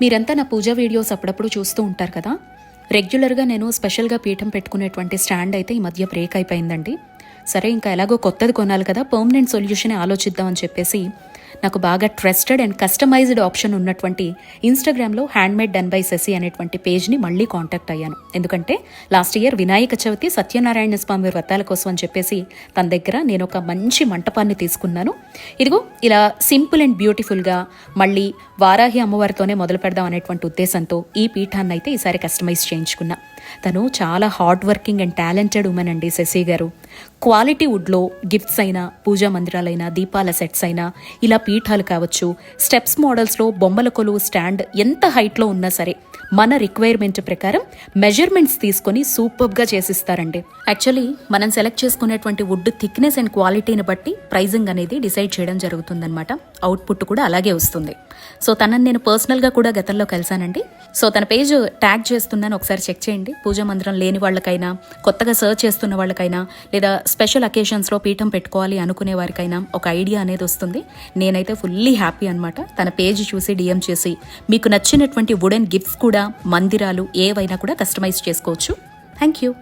మీరంతా నా పూజా వీడియోస్ అప్పుడప్పుడు చూస్తూ ఉంటారు కదా? రెగ్యులర్గా నేను స్పెషల్గా పీఠం పెట్టుకునేటువంటి స్టాండ్ అయితే ఈ మధ్య బ్రేక్ అయిపోయిందండి. సరే ఇంకా ఎలాగో కొత్తది కొనాలి కదా పర్మనెంట్ సొల్యూషన్ ఆలోచిద్దామని చెప్పేసి నాకు బాగా ట్రస్టెడ్ అండ్ కస్టమైజ్డ్ ఆప్షన్ ఉన్నటువంటి ఇన్స్టాగ్రామ్లో హ్యాండ్మేడ్ డన్ బై శశి అనేటువంటి పేజ్ని మళ్ళీ కాంటాక్ట్ అయ్యాను. ఎందుకంటే లాస్ట్ ఇయర్ వినాయక చవితి సత్యనారాయణ స్వామి వ్రతాల కోసం అని చెప్పేసి తన దగ్గర నేను ఒక మంచి మంటపాన్ని తీసుకున్నాను. ఇదిగో ఇలా సింపుల్ అండ్ బ్యూటిఫుల్గా మళ్ళీ వారాహి అమ్మవారితోనే మొదలు పెడదాం అనేటువంటి ఉద్దేశంతో ఈ పీఠాన్ని అయితే ఈసారి కస్టమైజ్ చేయించుకున్నా. తను చాలా hard working and talented women అండి శశి గారు. క్వాలిటీ వుడ్లో గిఫ్ట్స్ అయినా పూజా మందిరాలైనా దీపాల సెట్స్ అయినా ఇలా పీఠాలు కావచ్చు స్టెప్స్ మోడల్స్లో బొమ్మల కొలువు స్టాండ్ ఎంత హైట్లో ఉన్నా సరే మన రిక్వైర్మెంట్ ప్రకారం మెజర్మెంట్స్ తీసుకొని సూపర్గా చేసిస్తారండి. యాక్చువల్లీ మనం సెలెక్ట్ చేసుకునేటువంటి వుడ్ థిక్నెస్ అండ్ క్వాలిటీని బట్టి ప్రైజింగ్ అనేది డిసైడ్ చేయడం జరుగుతుందన్నమాట. అవుట్పుట్ కూడా అలాగే వస్తుంది. సో తనని నేను పర్సనల్గా కూడా గతంలో కలిశానండి. సో తన పేజ్ ట్యాగ్ చేస్తున్నాను ఒకసారి చెక్ చేయండి. పూజా మందిరం లేని వాళ్ళకైనా కొత్తగా సర్చ్ చేస్తున్న వాళ్ళకైనా లేదా స్పెషల్ అకేషన్స్లో పీఠం పెట్టుకోవాలి అనుకునే వారికైనా ఒక ఐడియా అనేది వస్తుంది. నేనైతే ఫుల్లీ హ్యాపీ అనమాట తన పేజ్ చూసి డిఎం చేసి మీకు నచ్చినటువంటి వుడెన్ గిఫ్ట్స్ కూడా మందిరాలు ఏవైనా కూడా కస్టమైజ్ చేసుకోవచ్చు. Thank you